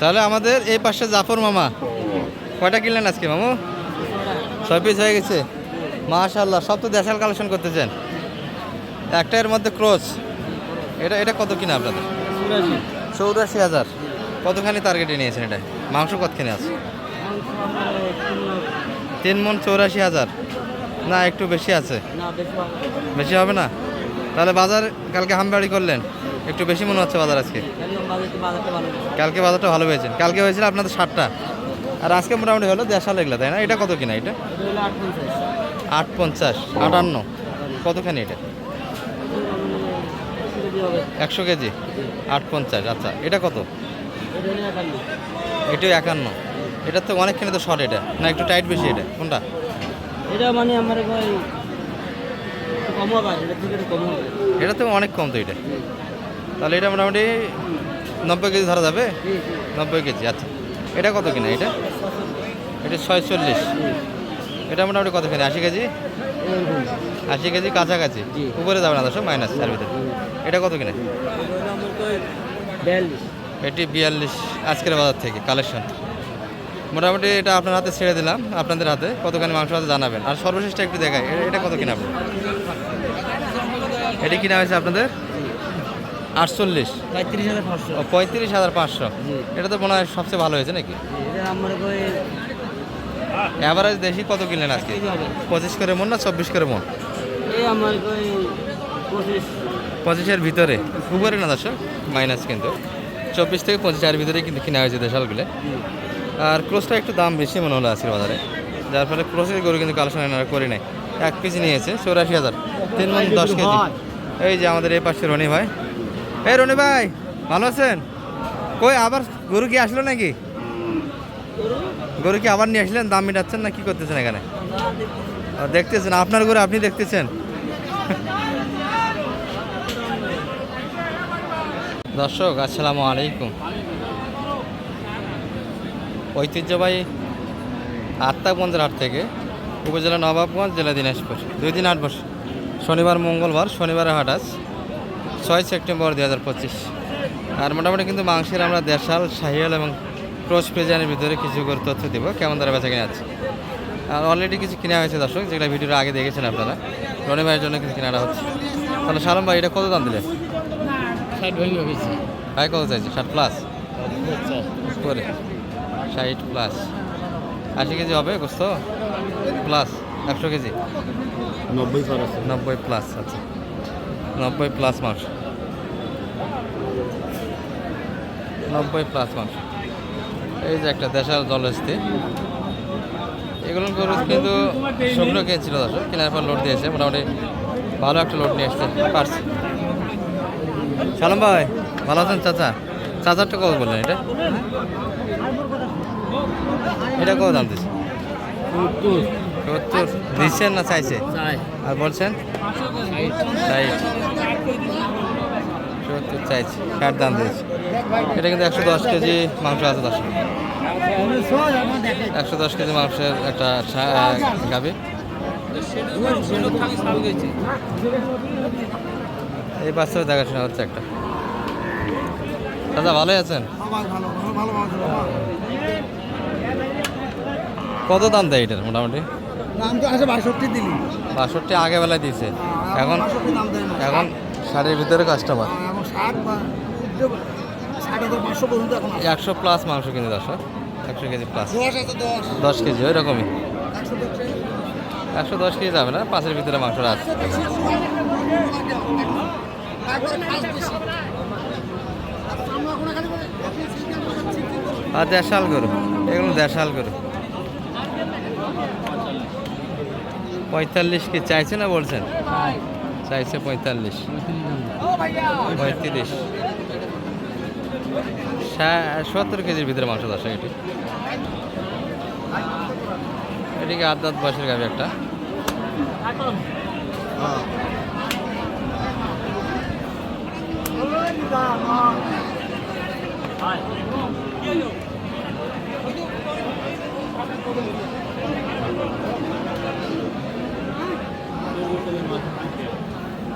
তাহলে আমাদের এই পাশে জাফর মামা। কয়টা কিনলেন আজকে, মামু? ছয় পিস হয়ে গেছে। মাশাল্লাহ সব তো দেশাল কালেকশন করতেছেন। একটা এর মধ্যে ক্রস এটা এটা কত কিনা আপনাদের? চৌরাশি হাজার। কতখানি টার্গেটে নিয়েছেন এটা? মাংস কতখানি আছে? তিন মন চৌরাশি হাজার। না, একটু বেশি আছে। বেশি হবে না? তাহলে বাজার কালকে হামবাড়ি করলেন। একটু বেশি মনে হচ্ছে বাজার আজকে? কালকে বাজারটা ভালো পেয়েছেন কালকে হয়েছিল আপনাদের ষাটটা। আর আজকে মোটামুটি হলো দেড়শাল এগুলো তাই না? এটা কত কিনা এটা? আট পঞ্চাশ আটান্ন। কতখানি এটা? একশো কেজি? আট পঞ্চাশ আচ্ছা। এটা কত? এটা একান্ন। এটা তো অনেকখানি তো শর্ট এটা। না একটু টাইট বেশি এটা? কোনটা? এটা মানে আমার এটা তো অনেক কম তো এটা। তাহলে এটা মোটামুটি নব্বই কেজি ধরা যাবে? নব্বই কেজি আচ্ছা। এটা কত কিনা এটা? এটা ছয়চল্লিশ। এটা মোটামুটি কত কিনা? আশি কেজি? আশি কেজি কাছাকাছি। উপরে যাবে না দর্শক? মাইনাস চার ভিতরে। এটা কত কিনা? এটি বিয়াল্লিশ আজকের বাজার থেকে কালেকশন। মোটামুটি এটা আপনার হাতে ছেড়ে দিলাম আপনাদের হাতে। কতখানি মাংস আছে জানাবেন। আর সর্বশেষটা একটু দেখায় এটা কত কিনা আপনার? এটি কিনা হয়েছে আপনাদের? আটচল্লিশ। পঁয়ত্রিশ হাজার পাঁচশো। পঁয়ত্রিশ হাজার পাঁচশো। এটা তো মনে হয় সবচেয়ে ভালো হয়েছে নাকি? অ্যাভারেজ দেশি কত কিনলেন আজকে? পঁচিশ করে মন না চব্বিশ করে মন? পঁচিশ। পঁচিশের ভিতরে। উপরে না দর্শক? মাইনাস কিন্তু। চব্বিশ থেকে পঁচিশের ভিতরে কিন্তু কিনা হয়েছে দেশালগুলো। আর ক্রোসটা একটু দাম বেশি মনে হলো আজকের বাজারে। যার ফলে ক্রোসের গরু কিন্তু কালেকশন এনারা করে নেয়। এক পিস নিয়েছে চৌরাশি হাজার। তিন মন দশ কেজি। এই যে আমাদের এই পাশে রনি ভাই। এই রনি ভাই, ভালো আছেন? কই, আবার গরু কি আসলো নাকি? গরু কি আবার নিয়ে আসলেন? দাম মিটাচ্ছেন না কি করতেছেন এখানে? দেখতেছেন, আপনার গরু আপনি দেখতেছেন? দর্শক, আসসালামু আলাইকুম। ঐতিহ্যবাহী আত্মাগঞ্জের হাট থেকে উপজেলা নবাবগঞ্জ, জেলা দিনাজপুর। দুই দিন আট বসে শনিবার, মঙ্গলবার শনিবারের হাট আজ। ছয় সেপ্টেম্বর দুই হাজার পঁচিশ। আর মোটামুটি কিন্তু মাংসের আমরা দেশাল শাহিয়াল এবং ক্রস প্রেজানের ভিতরে কিছু করে তথ্য দিব। কেমন তারা বেচা কিনে আছে? আর অলরেডি কিছু কেনা হয়েছে দর্শক যেগুলো ভিডিওর আগে দেখেছেন আপনারা। রনি ভাইয়ের জন্য কিছু কেনাটা হচ্ছে। তাহলে সালাম ভাই এটা কত দাম গেছি ভাই কত চাইছে? ষাট প্লাস করে ষাট প্লাস আশি কেজি হবে গোস্ত? প্লাস একশো কেজি? নব্বই নব্বই প্লাস আচ্ছা। নব্বই প্লাস মাংস। নব্বই প্লাস মাংস। এই যে একটা দেশাল জলহস্তি। এগুলো গরু কিন্তু শুকনো কিনেছিল দর্শক, কেনার পর লোড দিয়েছে। মোটামুটি ভালো একটা লোড নিয়ে আসতে পারছে। সালাম ভাই, ভালো আছেন চাচা? চাচারটা কত বললেন এটা। এটা কত দাম দিচ্ছে? সত্তর। দিচ্ছেন না চাইছে? আর বলছেন? ষাট সত্তর চাইছে। ষাট দাম দিয়েছে? এটা কিন্তু একশো দশ কেজি মাংস আছে দশ একশো দশ কেজি মাংসের একটা গাভী। এই বাচ্চাও দেখাশোনা হচ্ছে একটা। দাদা ভালোই আছেন? কত দাম দেয় এটার মোটামুটি? দাম তো আছে বাষট্টি দিলি। বাষট্টি আগে বেলায় দিয়েছে। এখন দাম দেয় না। এখন শাড়ির ভিতরে কাস্টমার এখন এখন আছে। একশো প্লাস মাংস কিনে দশ একশো কেজি প্লাস দশ কেজি ওই রকমই একশো দশ কেজি যাবে না পাঁচের ভিতরে মাংসটা আছে। আর দেড়শাল গরু এগুলো দেড়শাল গরু। পঁয়তাল্লিশ কি চাইছে না বলছেন? চাইছে পঁয়তাল্লিশ। পঁয়ত্রিশ। সত্তর কেজির ভিতরে মাংস দশ এটি। এটিকে আধ দাঁত বয়সের গাড়ি একটা? হ্যাঁ।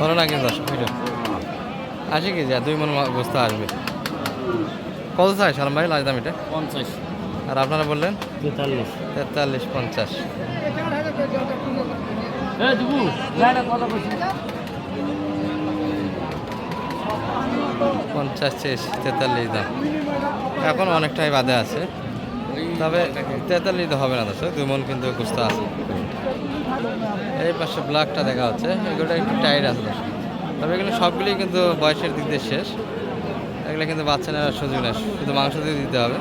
হলো না কিন্তু আসে কি যা দুই মন বস্তা আসবে। কত চাই সালাম ভাই লাজ দাম এটা? পঞ্চাশ। আর আপনারা বললেন? তেতাল্লিশ। তেতাল্লিশ পঞ্চাশ। পঞ্চাশ শেষ তেতাল্লিশ দাম। এখন অনেকটাই বাদে আছে। তবে তেতাল্লিশ তো হবে না দর্শক দুই মন কিন্তু গুস্তা আছে। এই পাশে ব্ল্যাকটা দেখা হচ্ছে এগুলো একটু টাইট আছে দর্শক। তবে এগুলো সবগুলোই কিন্তু বয়সের দিক দিয়ে শেষ। এগুলো কিন্তু বাচ্চা নেওয়ার সুযোগ নেই শুধু মাংস দিয়ে দিতে হবে।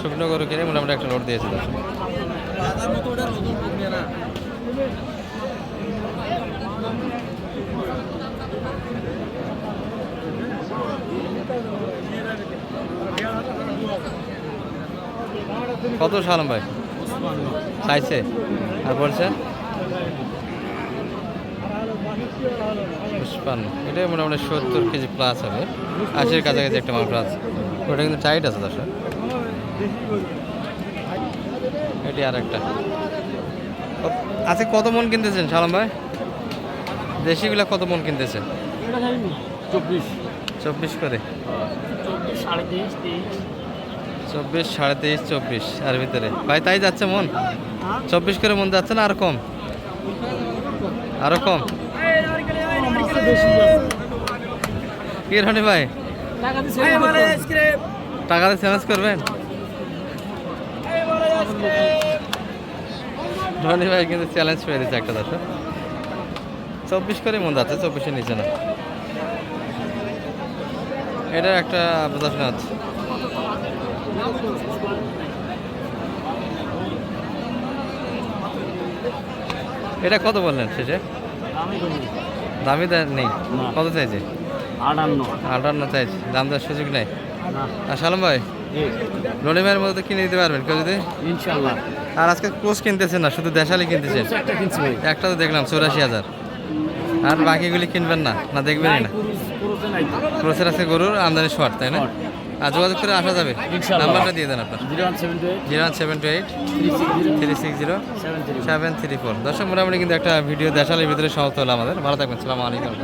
শুকনো গরু কিনে মোটামুটি একটা লোড দিয়েছে দর্শক। কত সালাম ভাই? চাইছে? আর বলছেন পুষ্পান্ন এটাই মোটামুটি সত্তর কেজি প্লাস হবে। আশির কাছাকাছি একটা মাংস আছে। ওটা কিন্তু টাইট আছে দর্শক। এটি আর একটা আজকে কত মন কিনতেছেন সালাম ভাই? দেশিগুলা কত মন কিনতেছেন? চব্বিশ। চব্বিশ করে। চব্বিশ সাড়ে তেইশ চব্বিশ সাড়ে তেইশ চব্বিশ। আর ভিতরে? ভাই তাই যাচ্ছে মন? চব্বিশ করে মন যাচ্ছে না? আর কম? আরও কম? বেশি কি রনি ভাই? টাকা দিয়ে চেঞ্জ করবেন? রনি ভাই কিন্তু চ্যালেঞ্জ পেয়ে দিচ্ছে একটা দর্শক চব্বিশ করে মন যাচ্ছে, চব্বিশের নিচে না। এটা একটা বোঝাশোনা আছে। এটা কত বললেন শেষে? দামি নেই। কত চাইছে? আটান্ন। আটান্ন চাইছে। দাম দেওয়ার সুযোগ নেই। আর সালাম ভাই রনি ভাইয়ের মধ্যে কিনে দিতে পারবেন কেউ যদি? ইনশাল্লাহ। আর আজকে ক্রোস কিনতেছেন না শুধু দেশালি কিনতেছেন? একটা তো দেখলাম চৌরাশি হাজার। আর বাকিগুলি কিনবেন না না দেখবেনই না। ক্রোসের আছে গরুর আমদানি শর্ট তাই না। আর যোগাযোগ করে আসা যাবে। নাম্বারটা দিয়ে দেন আপনার। Zero one seven two eight. Zero one seven two eight three six zero seven three four. দর্শক মোটামুটি কিন্তু একটা ভিডিও দেখালের ভিতরে সমাপ্ত হলো আমাদের। ভালো থাকবেন সালাম আলাইকুম।